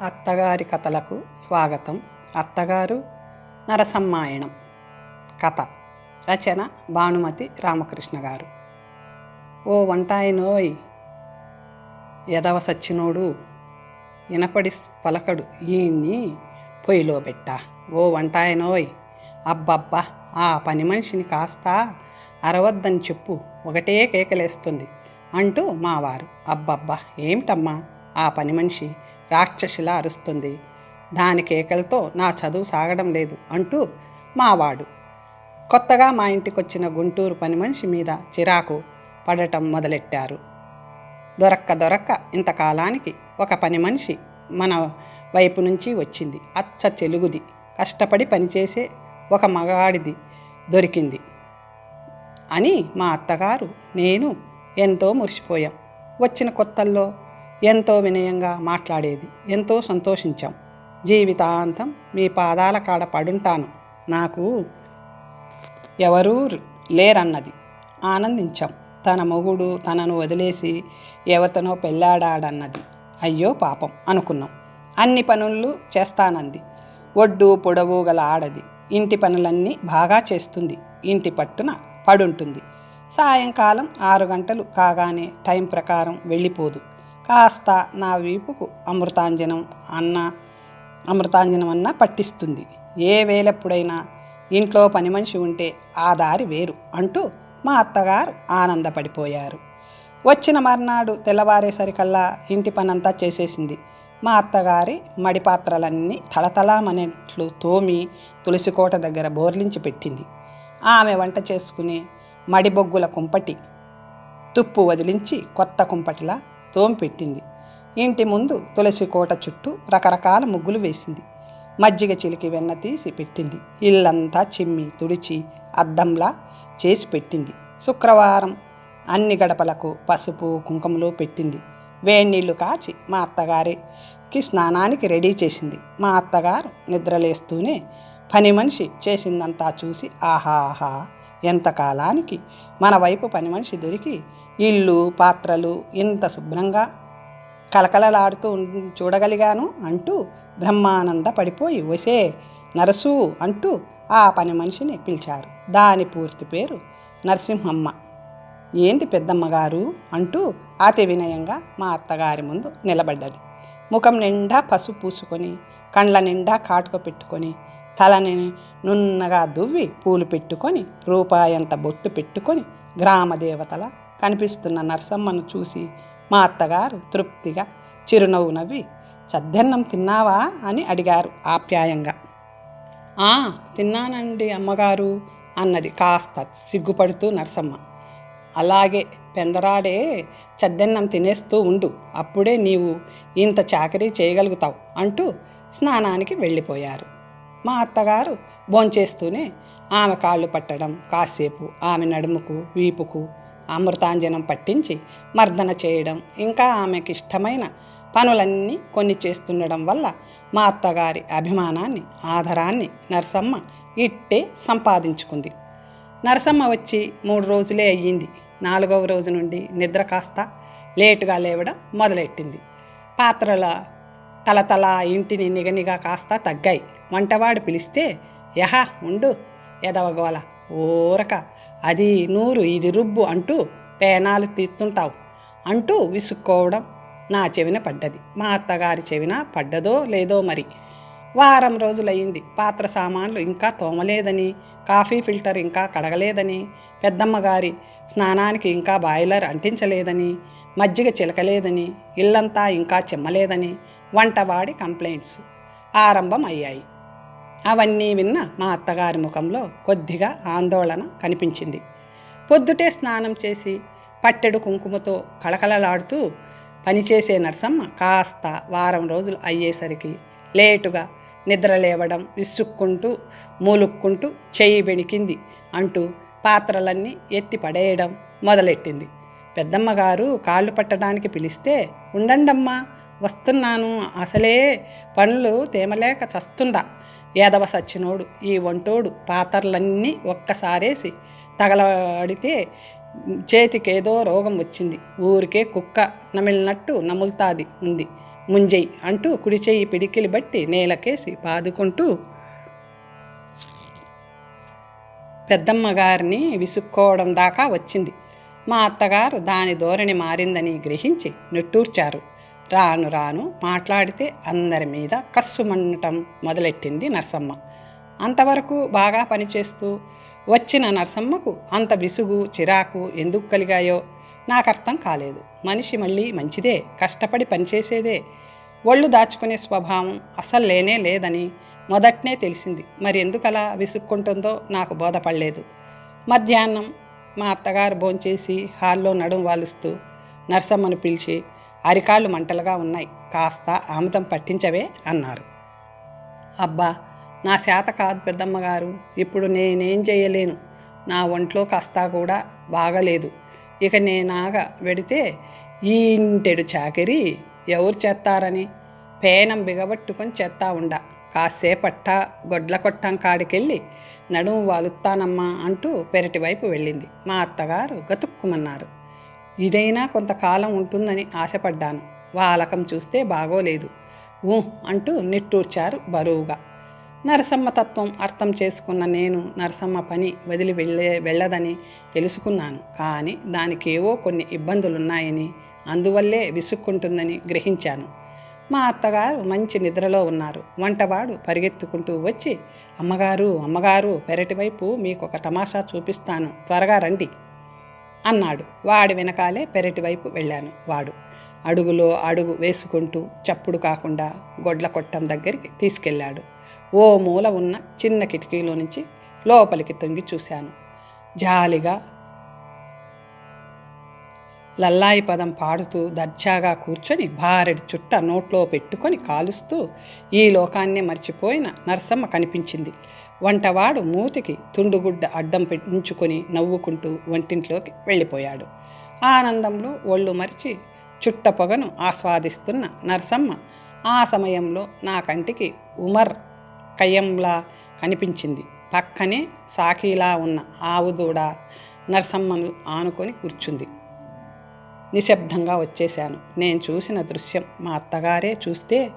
అత్తగారి కథలకు స్వాగతం. అత్తగారు నరసమ్మాయణం. కథ. రచన భానుమతి రామకృష్ణ గారు. ఓ వంటాయనోయ్ ఎదవ సచ్చినోడు ఇనపడి పలకడు ఈయన్ని పొయ్యిలో పెట్టా. ఓ వంటాయనోయ్ అబ్బబ్బా ఆ పని మనిషిని కాస్త అరవద్దని చెప్పు ఒకటే కేకలేస్తుంది అంటూ మావారు. అబ్బబ్బా ఏమిటమ్మా ఆ పని మనిషి రాక్షసిలా అరుస్తుంది. దాని కేకలతో నా చదువు సాగడం లేదు అంటూ మావాడు. కొత్తగా మా ఇంటికొచ్చిన గుంటూరు పని మనిషి మీద చిరాకు పడటం మొదలెట్టారు. దొరక్క దొరక్క ఇంతకాలానికి ఒక పని మనిషి మన వైపు నుంచి వచ్చింది. అచ్చ తెలుగుది కష్టపడి పనిచేసే ఒక మగాడిది దొరికింది అని మా అత్తగారు నేను ఎంతో మురిసిపోయాం. వచ్చిన కొత్తల్లో ఎంతో వినయంగా మాట్లాడేది. ఎంతో సంతోషించాం. జీవితాంతం మీ పాదాల కాడ పడుంటాను. నాకు ఎవరూ లేరన్నది. ఆనందించాం. తన మొగుడు తనను వదిలేసి ఎవతనో పెళ్ళాడాడన్నది. అయ్యో పాపం అనుకున్నాం. అన్ని పనులు చేస్తానంది. ఒడ్డు పొడవు గల ఆడది. ఇంటి పనులన్నీ బాగా చేస్తుంది. ఇంటి పట్టున పడుంటుంది. సాయంకాలం ఆరు గంటలు కాగానే టైం ప్రకారం వెళ్ళిపోదు. కాస్త నా వీపుకు అమృతాంజనం అన్న అమృతాంజనం అన్న పట్టిస్తుంది. ఏ వేలెప్పుడైనా ఇంట్లో పని మనిషి ఉంటే ఆ దారి వేరు అంటూ మా అత్తగారు ఆనందపడిపోయారు. వచ్చిన మర్నాడు తెల్లవారేసరికల్లా ఇంటి పనంతా చేసేసింది. మా అత్తగారి మడి పాత్రలన్నీ తోమి తులసికోట దగ్గర బోర్లించి పెట్టింది. ఆమె వంట చేసుకుని మడి బొగ్గుల కుంపటి తుప్పు వదిలించి కొత్త కుంపటిలా తోంపెట్టింది. ఇంటి ముందు తులసి కోట చుట్టూ రకరకాల ముగ్గులు వేసింది. మజ్జిగ చిలికి వెన్న తీసి పెట్టింది. ఇల్లంతా చిమ్మి తుడిచి అద్దంలా చేసి పెట్టింది. శుక్రవారం అన్ని గడపలకు పసుపు కుంకుమలు పెట్టింది. వేడినీళ్ళు కాచి మా అత్తగారికి స్నానానికి రెడీ చేసింది. మా అత్తగారు నిద్రలేస్తూనే పని మనిషి చేసిందంతా చూసి ఆహాహా ఎంతకాలానికి మన వైపు పని మనిషి దొరికి ఇల్లు పాత్రలు ఇంత శుభ్రంగా కలకలలాడుతూ ఉం- చూడగలిగాను అంటూ బ్రహ్మానంద పడిపోయి వసే నరసు అంటూ ఆ పని మనిషిని పిలిచారు. దాని పూర్తి పేరు నరసింహమ్మ. ఏంది పెద్దమ్మగారు అంటూ అతి వినయంగా మా అత్తగారి ముందు నిలబడ్డది. ముఖం నిండా పసుపు పూసుకొని కండ్ల నిండా కాటుక పెట్టుకొని తలని నున్నగా దువ్వి పూలు పెట్టుకొని రూపాయంత బొట్టు పెట్టుకొని గ్రామ దేవతల కనిపిస్తున్న నరసమ్మను చూసి మా అత్తగారు తృప్తిగా చిరునవ్వు నవ్వి చద్దన్నం తిన్నావా? అని అడిగారు ఆప్యాయంగా. "ఆ, తిన్నానండి అమ్మగారు అన్నది కాస్త సిగ్గుపడుతూ నరసమ్మ. అలాగే పెందరాడే చద్దన్నం తినేస్తూ ఉండు అప్పుడే నీవు ఇంత చాకరీ చేయగలుగుతావు అంటూ స్నానానికి వెళ్ళిపోయారు. మా అత్తగారు భోంచేస్తూనే ఆమె కాళ్ళు పట్టడం కాసేపు ఆమె నడుముకు వీపుకు అమృతాంజనం పట్టించి మర్దన చేయడం ఇంకా ఆమెకి ఇష్టమైన పనులన్నీ కొన్ని చేస్తుండడం వల్ల మా అత్తగారి అభిమానాన్ని ఆదరాన్ని నరసమ్మ ఇట్టే సంపాదించుకుంది. నరసమ్మ వచ్చి మూడు రోజులే అయ్యింది. నాలుగవ రోజు నుండి నిద్ర కాస్త లేటుగా లేవడం మొదలెట్టింది. పాత్రల తలతల ఇంటిని నిగనిగా కాస్త తగ్గాయి. వంటవాడు పిలిస్తే యహ ఉండు ఎదవగోల ఊరక అది నూరు ఇది రుబ్బు అంటూ పేనాలు తీస్తుంటావు అంటూ విసుక్కోవడం నా చెవిన పడ్డది. మా అత్తగారి చెవిన పడ్డదో లేదో మరి. వారం రోజులయ్యింది. పాత్ర సామాన్లు ఇంకా తోమలేదని కాఫీ ఫిల్టర్ ఇంకా కడగలేదని పెద్దమ్మగారి స్నానానికి ఇంకా బాయిలర్ అంటించలేదని మజ్జిగ చిలకలేదని ఇల్లంతా ఇంకా చిమ్మలేదని వంటవాడి కంప్లైంట్స్ ఆరంభం అయ్యాయి అవన్నీ విన్న మా అత్తగారి ముఖంలో కొద్దిగా ఆందోళన కనిపించింది. పొద్దుటే స్నానం చేసి పట్టెడు కుంకుమతో కళకళలాడుతూ పనిచేసే నర్సమ్మ కాస్త వారం రోజులు అయ్యేసరికి లేటుగా నిద్ర లేవడం విసుక్కుంటూ మూలుక్కుంటూ చెయ్యి బెణికింది అంటూ పాత్రలన్నీ ఎత్తి పడేయడం మొదలెట్టింది. పెద్దమ్మగారు కాళ్ళు పట్టడానికి పిలిస్తే ఉండండమ్మా వస్తున్నాను అసలే పనులు తేమలేక చస్తుండా ఏదవ సచ్చినోడు ఈ వంటోడు పాత్రలన్నీ ఒక్కసారేసి తగలడితే చేతికేదో రోగం వచ్చింది. ఊరికే కుక్క నమిలినట్టు నములుతాది ఉంది. ముంజై అంటూ కుడి చేయి పిడికిలి బట్టి నేలకేసి బాదుకుంటూ పెద్దమ్మ గారిని విసుక్కోవడం దాకా వచ్చింది. మా అత్తగారు దాని ధోరణి మారిందని గ్రహించి నిట్టూర్చారు. రాను రాను మాట్లాడితే అందరి మీద కస్సుమన్నటం మొదలెట్టింది నర్సమ్మ. అంతవరకు బాగా పనిచేస్తూ వచ్చిన నర్సమ్మకు అంత విసుగు చిరాకు ఎందుకు కలిగాయో నాకు అర్థం కాలేదు. మనిషి మళ్ళీ మంచిదే కష్టపడి పనిచేసేదే. ఒళ్ళు దాచుకునే స్వభావం అసలు లేనే లేదని మొదట్నే తెలిసింది. మరి ఎందుకలా విసుక్కుంటుందో నాకు బోధపడలేదు. మధ్యాహ్నం మా అత్తగారు భోంచేసి హాల్లో నడుం వాలుస్తూ నర్సమ్మను పిలిచి అరికాళ్ళు మంటలుగా ఉన్నాయి. కాస్త ఆముదం పట్టించవే అన్నారు. అబ్బా నా శాత కాదు పెద్దమ్మగారు ఇప్పుడు నేనేం చేయలేను. నా ఒంట్లో కాస్త కూడా బాగలేదు. ఇక నేనాగా వెడితే ఈ ఇంటెడు చాకిరి ఎవరు చేస్తారని? పేనం బిగబట్టుకొని చేస్తా ఉండ. కాసేపట్ట గొడ్ల కొట్టం కాడికెళ్ళి నడుము వాలుత్తానమ్మా అంటూ పెరటి వైపు వెళ్ళింది. మా అత్తగారు గతుక్కుమన్నారు. ఇదైనా కొంతకాలం ఉంటుందని ఆశపడ్డాను. వాలకం చూస్తే బాగోలేదు. ఊ అంటూ నిట్టూర్చారు బరువుగా. నరసమ్మ తత్వం అర్థం చేసుకున్న నేను నరసమ్మ పని వదిలి వెళ్ళే వెళ్ళదని తెలుసుకున్నాను. కానీ దానికేవో కొన్ని ఇబ్బందులున్నాయని అందువల్లే విసుక్కుంటుందని గ్రహించాను. మా అత్తగారు మంచి నిద్రలో ఉన్నారు. వంటవాడు పరిగెత్తుకుంటూ వచ్చి అమ్మగారు అమ్మగారు పెరటివైపు మీకు ఒక తమాషా చూపిస్తాను. త్వరగా రండి. అన్నాడు. వాడి వెనకాలే పెరటి వైపు వెళ్ళాను వాడు. అడుగులో అడుగు వేసుకుంటూ చప్పుడు కాకుండా గొడ్ల కొట్టం దగ్గరికి తీసుకెళ్ళాడు. ఓ మూల ఉన్న చిన్న కిటికీలో నుంచి లోపలికి తొంగి చూశాను. జాలిగా లల్లాయి పదం పాడుతూ దర్జాగా కూర్చొని భారెడి చుట్ట నోట్లో పెట్టుకొని కాలుస్తూ ఈ లోకాన్నే మర్చిపోయిన నర్సమ్మ కనిపించింది. వంటవాడు మూతికి తుండుగుడ్డ అడ్డం పెంచుకొని నవ్వుకుంటూ వంటింట్లోకి వెళ్ళిపోయాడు. ఆనందంలో ఒళ్ళు మరిచి చుట్ట పొగను ఆస్వాదిస్తున్న నరసమ్మ ఆ సమయంలో నా కంటికి ఉమర్ కయ్యంలా కనిపించింది. పక్కనే సాకీలా ఉన్న ఆవుదూడ నరసమ్మను ఆనుకొని కూర్చుంది. నిశ్శబ్దంగా వచ్చేశాను. నేను చూసిన దృశ్యం మా అత్తగారే చూస్తే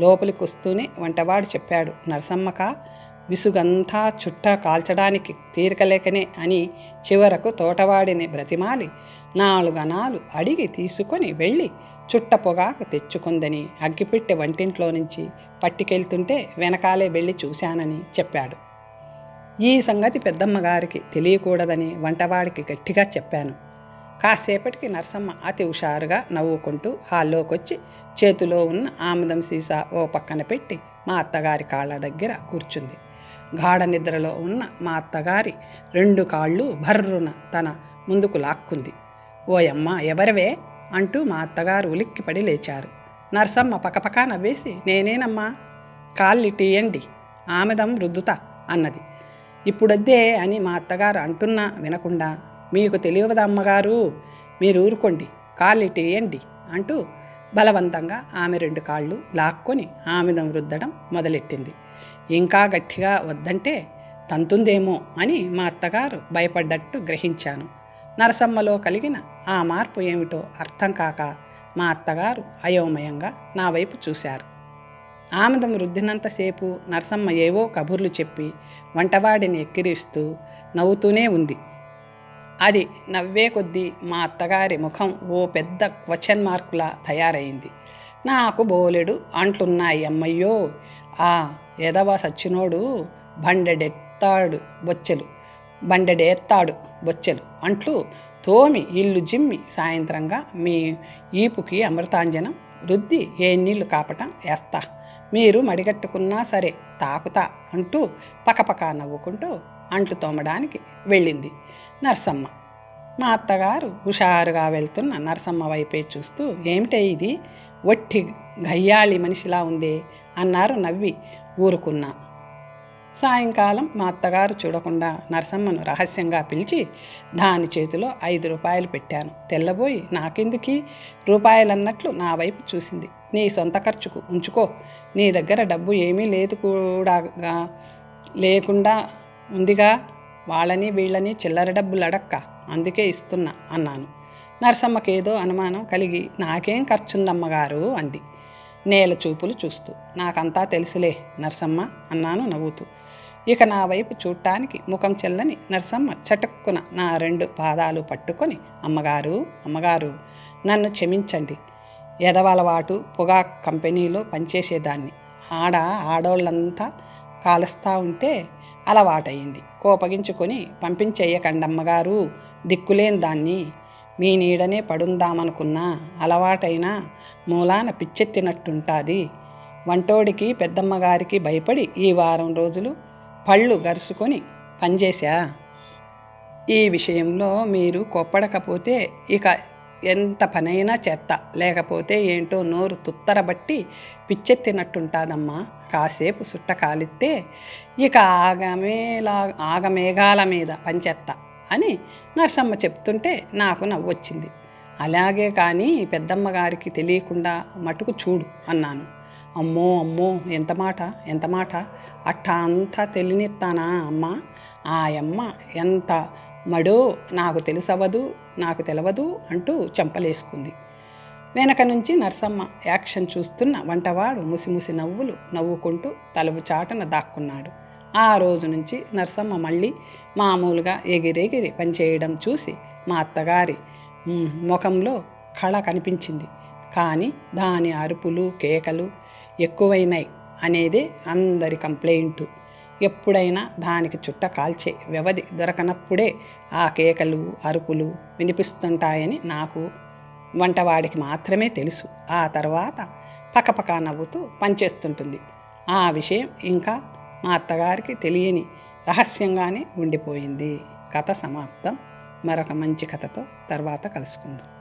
లోపలికి వస్తూనే వంటవాడు చెప్పాడు నరసమ్మక విసుగంతా చుట్ట కాల్చడానికి తీరకలేకనే అని చివరకు తోటవాడిని బ్రతిమాలి నాలుగనాలు అడిగి తీసుకొని వెళ్ళి చుట్ట పొగాకు తెచ్చుకుందని అగ్గిపెట్టె వంటింట్లో నుంచి పట్టుకెళ్తుంటే వెనకాలే వెళ్ళి చూశానని చెప్పాడు. ఈ సంగతి పెద్దమ్మగారికి తెలియకూడదని వంటవాడికి గట్టిగా చెప్పాను. కాసేపటికి నర్సమ్మ అతి హుషారుగా నవ్వుకుంటూ హాల్లోకి వచ్చి చేతిలో ఉన్న ఆముదం సీసా ఓ పక్కన పెట్టి మా అత్తగారి కాళ్ళ దగ్గర కూర్చుంది. గాఢ నిద్రలో ఉన్న మా అత్తగారి రెండు కాళ్ళు భర్రున తన ముందుకు లాక్కుంది. ఓయమ్మ ఎవరివే? అంటూ మా అత్తగారు ఉలిక్కిపడి లేచారు. నర్సమ్మ పకపకా నవ్వేసి నేనేనమ్మా? కాళ్ళు ఆమెదం రుద్దుతా అన్నది. ఇప్పుడొద్దే అని మా అత్తగారు అంటున్నా వినకుండా మీకు తెలియదా అమ్మగారు? మీరు ఊరుకోండి కాళ్ళు అంటూ బలవంతంగా ఆమె రెండు కాళ్ళు లాక్కొని ఆమెదం రుద్దడం మొదలెట్టింది. ఇంకా గట్టిగా వద్దంటే తంతుందేమో అని మా అత్తగారు భయపడ్డట్టు గ్రహించాను. నరసమ్మలో కలిగిన ఆ మార్పు ఏమిటో అర్థం కాక మా అత్తగారు అయోమయంగా నా వైపు చూశారు. ఆమెదం రుద్దినంతసేపు నరసమ్మ ఏవో కబుర్లు చెప్పి వంటవాడిని ఎక్కిరిస్తూ నవ్వుతూనే ఉంది. అది నవ్వే కొద్దీ మా అత్తగారి ముఖం ఓ పెద్ద క్వశ్చన్ మార్కులా తయారైంది. నాకు బోలెడు అంట్లున్నాయి అమ్మయ్యో! ఆ ఎదవ సచ్చినోడు బండెడెత్తాడు బొచ్చెలు. బండెడేత్తాడు బొచ్చెలు. అంట్లు తోమి ఇల్లు జిమ్మి సాయంత్రంగా మీ ఈపుకి అమృతాంజనం రుద్ది ఏ నీళ్ళు కాపటం వేస్తా. మీరు మడిగట్టుకున్నా సరే తాకుతా అంటూ పకపక నవ్వుకుంటూ అంట్లు తోమడానికి వెళ్ళింది నర్సమ్మ. మా అత్తగారు హుషారుగా వెళ్తున్న నర్సమ్మ వైపే చూస్తూ ఏమిటే ఇది? ఒట్టి గయ్యాళి మనిషిలా ఉందే అన్నారు నవ్వి ఊరుకున్నా. సాయంకాలం మా అత్తగారు చూడకుండా నరసమ్మను రహస్యంగా పిలిచి దాని చేతిలో ఐదు రూపాయలు పెట్టాను. తెల్లబోయి నాకెందుకీ? రూపాయలన్నట్లు నా వైపు చూసింది. నీ సొంత ఖర్చుకు ఉంచుకో. నీ దగ్గర డబ్బు ఏమీ లేదు కూడా లేకుండా ఉందిగా. వాళ్ళని వీళ్ళని చిల్లర డబ్బులు అడక్క అందుకే ఇస్తున్నా అన్నాను. నరసమ్మకేదో అనుమానం కలిగి నాకేం ఖర్చుందమ్మగారు? అంది. నేల చూపులు చూస్తూ. నాకంతా తెలుసులే నర్సమ్మ అన్నాను నవ్వుతూ. ఇక నా వైపు చూడటానికి ముఖం చెల్లని నర్సమ్మ చటుక్కున నా రెండు పాదాలు పట్టుకొని అమ్మగారు అమ్మగారు నన్ను క్షమించండి. ఎదవలవాటు పొగా కంపెనీలో పనిచేసేదాన్ని. ఆడ ఆడోళ్ళంతా కాలుస్తూ ఉంటే అలవాటయింది. కోపగించుకొని పంపించేయకండమ్మగారు దిక్కులేని దాన్ని. మీ నీడనే పడుందామనుకున్నా అలవాటైనా మూలాన పిచ్చెత్తినట్టుంటాది. వంటోడికి పెద్దమ్మగారికి భయపడి ఈ వారం రోజులు పళ్ళు గరుసుకొని పనిచేశా? ఈ విషయంలో మీరు కొప్పడకపోతే ఇక ఎంత పనైనా చేత్తా. లేకపోతే ఏంటో నోరు తుత్తరబట్టి పిచ్చెత్తినట్టుంటాదమ్మా. కాసేపు సుట్ట కాలిస్తే ఇక ఆగమేలా ఆగమేఘాల మీద పంచెత్తా అని నర్సమ్మ చెప్తుంటే నాకు నవ్వొచ్చింది. అలాగే కానీ పెద్దమ్మ గారికి తెలియకుండా మటుకు చూడు అన్నాను. అమ్మో అమ్మో ఎంత మాట ఎంత మాట? అట్టా అంతా తెలియనిస్తానా అమ్మ? ఆ అమ్మ ఎంత మడో నాకు తెలుసవదు నాకు తెలవదు అంటూ చెంపలేసుకుంది. వెనక నుంచి నర్సమ్మ యాక్షన్ చూస్తున్న వంటవాడు ముసిముసి నవ్వులు నవ్వుకుంటూ తలుపు చాటన దాక్కున్నాడు. ఆ రోజు నుంచి నర్సమ్మ మళ్ళీ మామూలుగా ఎగిరెగిరి పనిచేయడం చూసి మా అత్తగారి ముఖంలో కళ కనిపించింది. కానీ దాని అరుపులు కేకలు ఎక్కువైనాయి అనేదే అందరి కంప్లైంటు. ఎప్పుడైనా దానికి చుట్ట కాల్చే వ్యవధి దొరకనప్పుడే ఆ కేకలు అరుపులు వినిపిస్తుంటాయని నాకు వంటవాడికి మాత్రమే తెలుసు. ఆ తర్వాత పకపక నవ్వుతూ పనిచేస్తుంటుంది. ఆ విషయం ఇంకా మా అత్తగారికి తెలియని రహస్యంగానే ఉండిపోయింది. కథ సమాప్తం. మరొక మంచి కథతో తర్వాత కలుసుకుందాం.